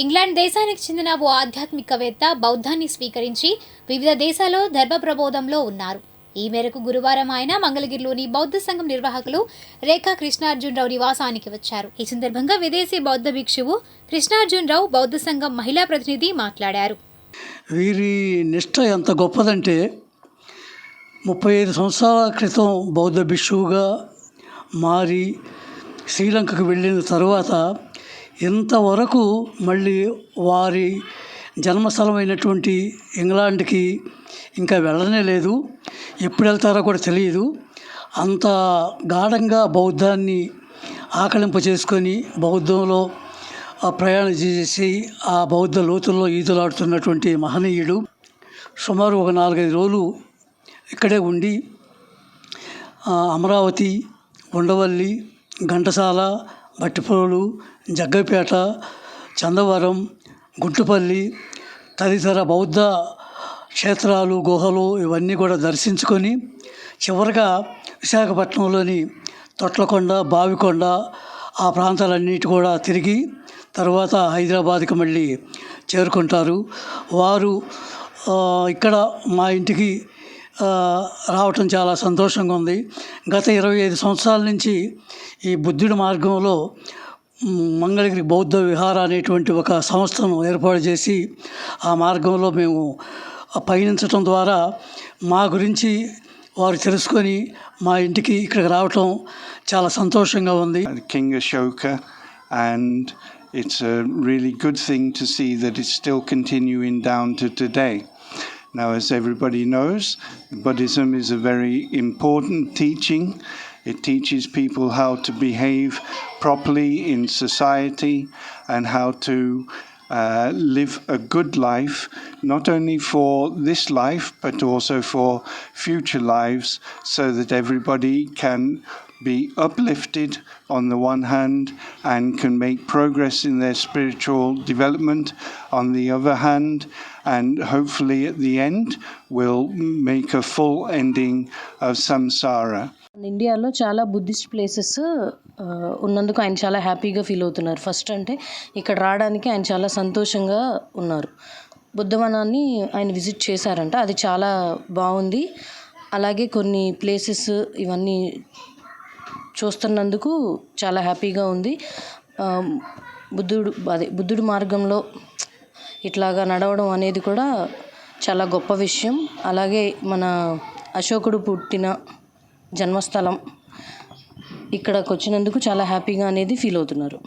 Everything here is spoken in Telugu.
ఇంగ్లాండ్ దేశానికి చెందిన ఓ ఆధ్యాత్మికవేత్త బౌద్ధాన్ని స్వీకరించి వివిధ దేశాల్లో ధర్మ ప్రబోధంలో ఉన్నారు. ఈ మేరకు గురువారం ఆయన మంగళగిరిలోని బౌద్ధ సంఘం నిర్వాహకులు రేఖా కృష్ణార్జునరావు నివాసానికి వచ్చారు. ఈ సందర్భంగా విదేశీ బౌద్ధ భిక్షువు కృష్ణార్జునరావు బౌద్ధ సంఘం మహిళా ప్రతినిధి మాట్లాడారు. వీరి నిష్ట ఎంత గొప్పదంటే ముప్పై ఐదు సంవత్సరాల క్రితం బౌద్ధ భిక్షువుగా మారి శ్రీలంకకు వెళ్ళిన తరువాత ఇంతవరకు మళ్ళీ వారి జన్మస్థలమైనటువంటి ఇంగ్లాండ్కి ఇంకా వెళ్ళనే లేదు. ఎప్పుడు వెళ్తారో కూడా తెలియదు. అంత గాఢంగా బౌద్ధాన్ని ఆకలింప చేసుకొని బౌద్ధంలో ఆ ప్రయాణం చేసి ఆ బౌద్ధ లోతుల్లో ఈదులాడుతున్నటువంటి మహనీయుడు సుమారు ఒక నాలుగైదు రోజులు ఇక్కడే ఉండి అమరావతి ఉండవల్లి ఘంటసాల బట్టిప్రోలు జగ్గపేట చందవరం గుంటుపల్లి తదితర బౌద్ధ క్షేత్రాలు గుహలు ఇవన్నీ కూడా దర్శించుకొని చివరగా విశాఖపట్నంలోని తొట్లకొండ బావికొండ ఆ ప్రాంతాలన్నిటి కూడా తిరిగి తర్వాత హైదరాబాద్కి మళ్ళీ చేరుకుంటారు. వారు ఇక్కడ మా ఇంటికి రావటం చాలా సంతోషంగా ఉంది. గత ఇరవై ఐదు సంవత్సరాల నుంచి ఈ బుద్ధుడి మార్గంలో మంగళగిరి బౌద్ధ విహార అనేటువంటి ఒక సంస్థను ఏర్పాటు చేసి ఆ మార్గంలో మేము పయనించటం ద్వారా మా గురించి వారు తెలుసుకొని మా ఇంటికి ఇక్కడికి రావటం చాలా సంతోషంగా ఉంది. King Ashoka and it's a good good to see see that it's still continuing down to today Now, as everybody knows, Buddhism is a very important teaching. It teaches people how to behave properly in society and how to uh, live a good life, not only for this life, but also for future lives, so that everybody can be uplifted on the one hand and can make progress in their spiritual development on the other hand, and hopefully at the end will make a full ending of samsara. ఇండియాలో చాలా బుద్ధిస్ట్ ప్లేసెస్ ఉన్నందుకు ఆయన చాలా హ్యాపీగా ఫీల్ అవుతున్నారు ఫస్ట్ అంటే ఇక్కడ రావడానికి ఆయన చాలా సంతోషంగా ఉన్నారు బుద్ధవనాన్ని ఆయన విజిట్ చేశారంట అది చాలా బాగుంది అలాగే కొన్ని ప్లేసెస్ ఇవన్నీ చూస్తున్నందుకు చాలా హ్యాపీగా ఉంది. బుద్ధుడు అదే బుద్ధుడు మార్గంలో ఇట్లాగా నడవడం అనేది కూడా చాలా గొప్ప విషయం. అలాగే మన అశోకుడు పుట్టిన జన్మస్థలం ఇక్కడికి వచ్చినందుకు చాలా హ్యాపీగా అనేది ఫీల్ అవుతున్నారు.